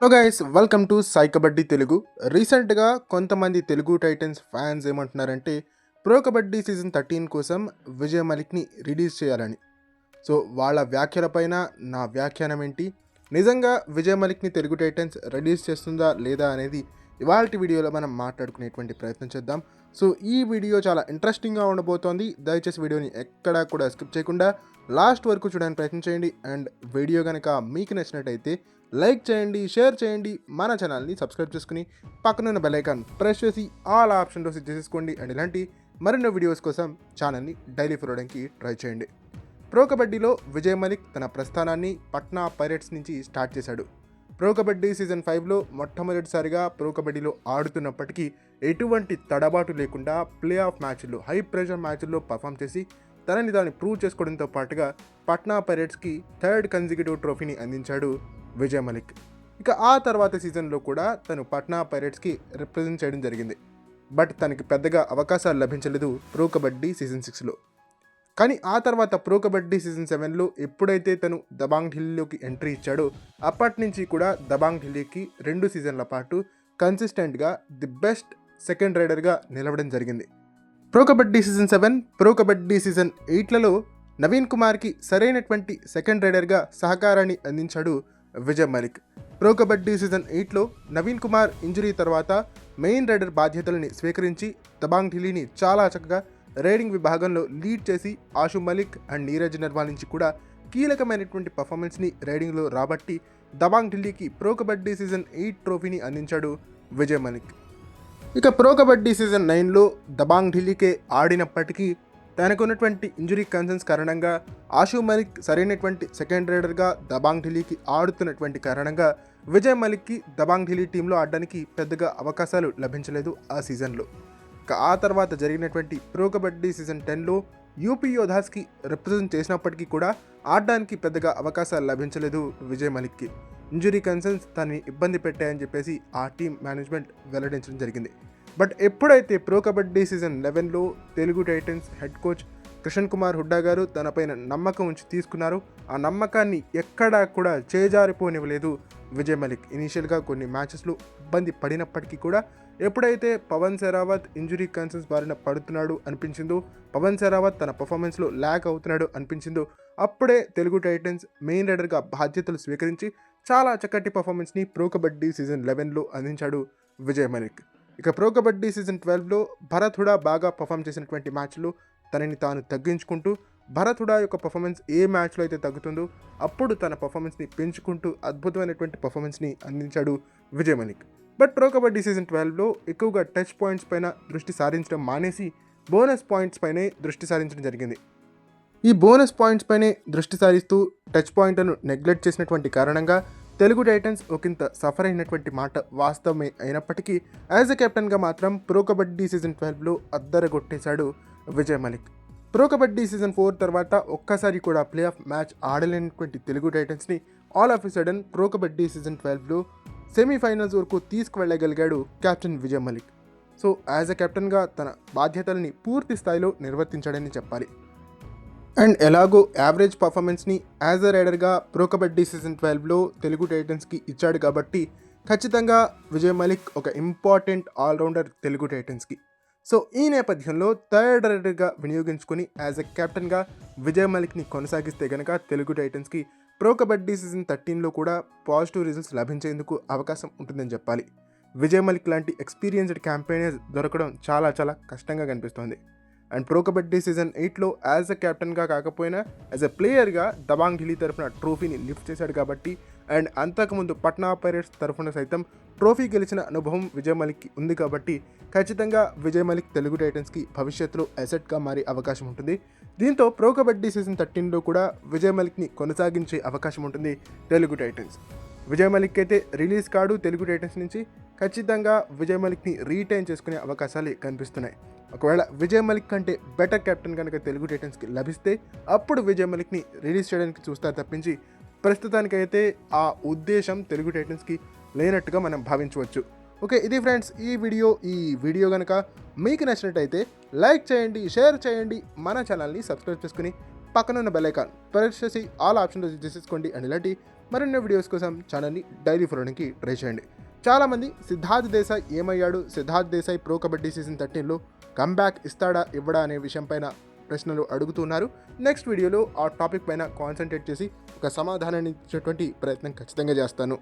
Hello guys welcome to Sai kabaddi Telugu రీసెంట్గా కొంతమంది Telugu Titans fans ఏమంటున్నారంటే ప్రో కబడ్డీ సీజన్ థర్టీన్ కోసం విజయ్ మలిక్ని రిలీజ్ చేయాలని. సో వాళ్ళ వ్యాఖ్యలపైన నా వ్యాఖ్యానం ఏంటి? నిజంగా విజయ్ మలిక్ని తెలుగు టైటన్స్ రిలీజ్ చేస్తుందా లేదా అనేది ఇవాళ వీడియోలో మనం మాట్లాడుకునేటువంటి ప్రయత్నం చేద్దాం. సో ఈ వీడియో చాలా ఇంట్రెస్టింగ్గా ఉండబోతోంది. దయచేసి వీడియోని ఎక్కడా కూడా స్కిప్ చేయకుండా లాస్ట్ వరకు చూడడానికి ప్రయత్నం చేయండి. అండ్ వీడియో కనుక మీకు నచ్చినట్టయితే లైక్ చేయండి షేర్ చేయండి మన ఛానల్ని సబ్స్క్రైబ్ చేసుకుని పక్కనున్న బెల్ ఐకాన్ ప్రెస్ చేసి ఆల్ ఆప్షన్లో సెట్ చేసేసుకోండి అండ్ ఇలాంటి మరిన్నో వీడియోస్ కోసం ఛానల్ని డైలీ ఫాలో ట్రై చేయండి. ప్రో కబడ్డీలో విజయ్ మలిక్ తన ప్రస్థానాన్ని పట్నా పైరెట్స్ నుంచి స్టార్ట్ చేశాడు. ప్రో కబడ్డీ సీజన్ ఫైవ్లో మొట్టమొదటిసారిగా ప్రో కబడ్డీలో ఆడుతున్నప్పటికీ ఎటువంటి తడబాటు లేకుండా ప్లే ఆఫ్ మ్యాచ్ల్లో హై ప్రెషర్ మ్యాచ్ల్లో పర్ఫామ్ చేసి తనని తాను ప్రూవ్ చేసుకోవడంతో పాటుగా పట్నా పైరెట్స్కి థర్డ్ కన్జిక్యూటివ్ ట్రోఫీని అందించాడు. విజయ్ మలిక్. ఇక ఆ తర్వాత సీజన్లో కూడా తను పట్నా పైరేట్స్కి రిప్రజెంట్ చేయడం జరిగింది. బట్ తనకి పెద్దగా అవకాశాలు లభించలేదు ప్రో కబడ్డీ సీజన్ సిక్స్లో. కానీ ఆ తర్వాత ప్రో కబడ్డీ సీజన్ సెవెన్లో ఎప్పుడైతే తను దబాంగ్ ఢిల్లీలోకి ఎంట్రీ ఇచ్చాడో అప్పటి నుంచి కూడా దబాంగ్ ఢిల్లీకి రెండు సీజన్ల పాటు కన్సిస్టెంట్గా ది బెస్ట్ సెకండ్ రైడర్గా నిలవడం జరిగింది. Pro kabaddi season seven pro kabaddi season ఎయిట్లలో Naveen కుమార్కి సరైనటువంటి సెకండ్ రైడర్గా సహకారాన్ని అందించాడు విజయ్ మలిక్. ప్రో కబడ్డీ సీజన్ ఎయిట్లో నవీన్ కుమార్ ఇంజరీ తర్వాత మెయిన్ రైడర్ బాధ్యతలని స్వీకరించి దబాంగ్ ఢిల్లీని చాలా చక్కగా రైడింగ్ విభాగంలో లీడ్ చేసి ఆషు మలిక్ అండ్ నీరజ్ నర్వాల్ నుంచి కూడా కీలకమైనటువంటి పర్ఫార్మెన్స్ని రైడింగ్లో రాబట్టి దబాంగ్ ఢిల్లీకి ప్రో కబడ్డీ సీజన్ ఎయిట్ ట్రోఫీని అందించాడు విజయ్ మలిక్. ఇక ప్రో కబడ్డీ సీజన్ నైన్లో దబాంగ్ ఢిల్లీకే ఆడినప్పటికీ తనకున్నటువంటి ఇంజురీ కన్సర్న్స్ కారణంగా ఆషు మలిక్ సరైనటువంటి సెకండ్ రైడర్గా దబాంగ్ ఢిల్లీకి ఆడుతున్నటువంటి కారణంగా విజయ్ మలిక్కి దబాంగ్ ఢిల్లీ టీంలో ఆడడానికి పెద్దగా అవకాశాలు లభించలేదు ఆ సీజన్లో. ఇక ఆ తర్వాత జరిగినటువంటి ప్రో కబడ్డీ సీజన్ టెన్లో యూపీ యోధాస్కి రిప్రజెంట్ చేసినప్పటికీ కూడా ఆడడానికి పెద్దగా అవకాశాలు లభించలేదు విజయ్ మలిక్కి. ఇంజురీ కన్సర్న్స్ తనని ఇబ్బంది పెట్టాయని చెప్పేసి ఆ టీం మేనేజ్మెంట్ వెల్లడించడం జరిగింది. బట్ ఎప్పుడైతే pro kabaddi season లెవెన్లో Telugu Titans head coach Krishan Kumar Hooda garu తనపైన నమ్మకం ఉంచి తీసుకున్నారు ఆ నమ్మకాన్ని ఎక్కడా కూడా చేజారిపోనివ్వలేదు విజయ్ మలిక్. ఇనీషియల్గా కొన్ని మ్యాచెస్లో ఇబ్బంది పడినప్పటికీ కూడా ఎప్పుడైతే పవన్ సెరావత్ ఇంజురీ కన్సర్న్స్ బారిన పడుతున్నాడు అనిపించిందో పవన్ సెరావత్ తన పర్ఫార్మెన్స్లో ల్యాక్ అవుతున్నాడు అనిపించిందో అప్పుడే తెలుగు టైటన్స్ మెయిన్ రైడర్గా బాధ్యతలు స్వీకరించి చాలా చక్కటి పర్ఫార్మెన్స్ని ప్రో కబడ్డీ సీజన్ లెవెన్లో అందించాడు విజయ్ మలిక్. ఇక ప్రో కబడ్డీ సీజన్ ట్వెల్వ్లో భరత్ హుడా బాగా పర్ఫామ్ చేసినటువంటి మ్యాచ్లో తనని తాను తగ్గించుకుంటూ భరత్ హుడా యొక్క పర్ఫార్మెన్స్ ఏ మ్యాచ్లో అయితే తగ్గుతుందో అప్పుడు తన పర్ఫార్మెన్స్ని పెంచుకుంటూ అద్భుతమైనటువంటి పర్ఫార్మెన్స్ని అందించాడు Vijay Malik but pro kabaddi season ట్వెల్వ్లో ఎక్కువగా టచ్ పాయింట్స్ పైన దృష్టి సారించడం మానేసి బోనస్ పాయింట్స్ పైనే దృష్టి సారించడం జరిగింది. ఈ బోనస్ పాయింట్స్ పైనే దృష్టి సారిస్తూ టచ్ పాయింట్లను నెగ్లెక్ట్ చేసినటువంటి కారణంగా తెలుగు టైటన్స్ ఒకంత సఫర్ అయినటువంటి మాట వాస్తవమే అయినప్పటికీ యాజ్ ఎ కెప్టెన్గా మాత్రం ప్రో కబడ్డీ సీజన్ ట్వెల్వ్లో అద్దరగొట్టేశాడు Vijay Malik. Pro kabaddi season four తర్వాత ఒక్కసారి కూడా ప్లే ఆఫ్ మ్యాచ్ ఆడలేనటువంటి Telugu టైటన్స్ని all of a sudden pro kabaddi season ట్వెల్వ్లో semifinals వరకు తీసుకువెళ్ళగలిగాడు captain Vijay Malik. So as a కెప్టెన్గా తన బాధ్యతల్ని పూర్తి స్థాయిలో నిర్వర్తించాడని చెప్పాలి. అండ్ ఎలాగో యావరేజ్ పర్ఫార్మెన్స్ని యాజ్ అ రైడర్గా ప్రో కబడ్డీ సీజన్ ట్వెల్వ్లో తెలుగు టైటన్స్కి ఇచ్చాడు కాబట్టి ఖచ్చితంగా విజయ్ మలిక్ ఒక ఇంపార్టెంట్ ఆల్రౌండర్ తెలుగు టైటన్స్కి. సో ఈ నేపథ్యంలో థర్డ్ రైడర్గా వినియోగించుకొని యాజ్ ఎ కెప్టెన్గా విజయ్ మలిక్ని కొనసాగిస్తే గనక తెలుగు టైటన్స్కి ప్రో కబడ్డీ సీజన్ థర్టీన్లో కూడా పాజిటివ్ రిజల్ట్స్ లభించేందుకు అవకాశం ఉంటుందని చెప్పాలి. విజయ్ మలిక్ లాంటి ఎక్స్పీరియన్స్డ్ క్యాంపెయినర్స్ దొరకడం చాలా చాలా కష్టంగా కనిపిస్తోంది. అండ్ ప్రో కబడ్డీ సీజన్ ఎయిట్లో యాజ్ అ కెప్టెన్గా కాకపోయినా యాజ్ అ ప్లేయర్గా దబాంగ్ ఢిల్లీ తరఫున ట్రోఫీని లిఫ్ట్ చేశాడు కాబట్టి అండ్ అంతకుముందు పట్నా పైరేట్స్ తరఫున సైతం ట్రోఫీ గెలిచిన అనుభవం విజయ్ మలిక్కి ఉంది కాబట్టి ఖచ్చితంగా విజయ్ మలిక్ తెలుగు టైటన్స్కి భవిష్యత్తులో అసెట్గా మారే అవకాశం ఉంటుంది. దీంతో ప్రో కబడ్డీ సీజన్ థర్టీన్లో కూడా విజయ్ మలిక్ని కొనసాగించే అవకాశం ఉంటుంది తెలుగు టైటన్స్. విజయ్ మలిక్ అయితే రిలీజ్ కాడు తెలుగు టైటన్స్ నుంచి ఖచ్చితంగా విజయ్ మలిక్ని రీటైన్ చేసుకునే అవకాశాలు కనిపిస్తున్నాయి. ఒకవేళ విజయ్ మలిక్ కంటే బెటర్ కెప్టెన్ కనుక తెలుగు టైటన్స్కి లభిస్తే అప్పుడు విజయ్ మలిక్ని రిలీజ్ చేయడానికి చూస్తారు తప్పించి ప్రస్తుతానికైతే ఆ ఉద్దేశం తెలుగు టైటన్స్కి లేనట్టుగా మనం భావించవచ్చు. ఓకే ఇది ఫ్రెండ్స్ ఈ వీడియో ఈ వీడియో కనుక మీకు నచ్చినట్టయితే లైక్ చేయండి షేర్ చేయండి మన ఛానల్ని సబ్స్క్రైబ్ చేసుకుని పక్కన ఉన్న బెల్ ఐకాన్ ప్రెస్ చేసి ఆల్ ఆప్షన్లో చేసేసుకోండి అండ్ ఇలాంటి మరిన్ని వీడియోస్ కోసం ఛానల్ని డైలీ ఫాలోనికి ట్రై చేయండి. చాలామంది సిద్ధార్థ్ దేశాయ్ ఏమయ్యాడు? సిద్ధార్థ్ దేశాయ్ ప్రో కబడ్డీ సీజన్ థర్టీన్లో కమ్బ్యాక్ ఇస్తాడా ఇవ్వడా అనే విషయం పైన ప్రశ్నలు అడుగుతున్నారు. నెక్స్ట్ వీడియోలో ఆ టాపిక్ పైన కాన్సన్ట్రేట్ చేసి ఒక సమాధానాన్ని ఇచ్చేటువంటి ప్రయత్నం ఖచ్చితంగా చేస్తాను.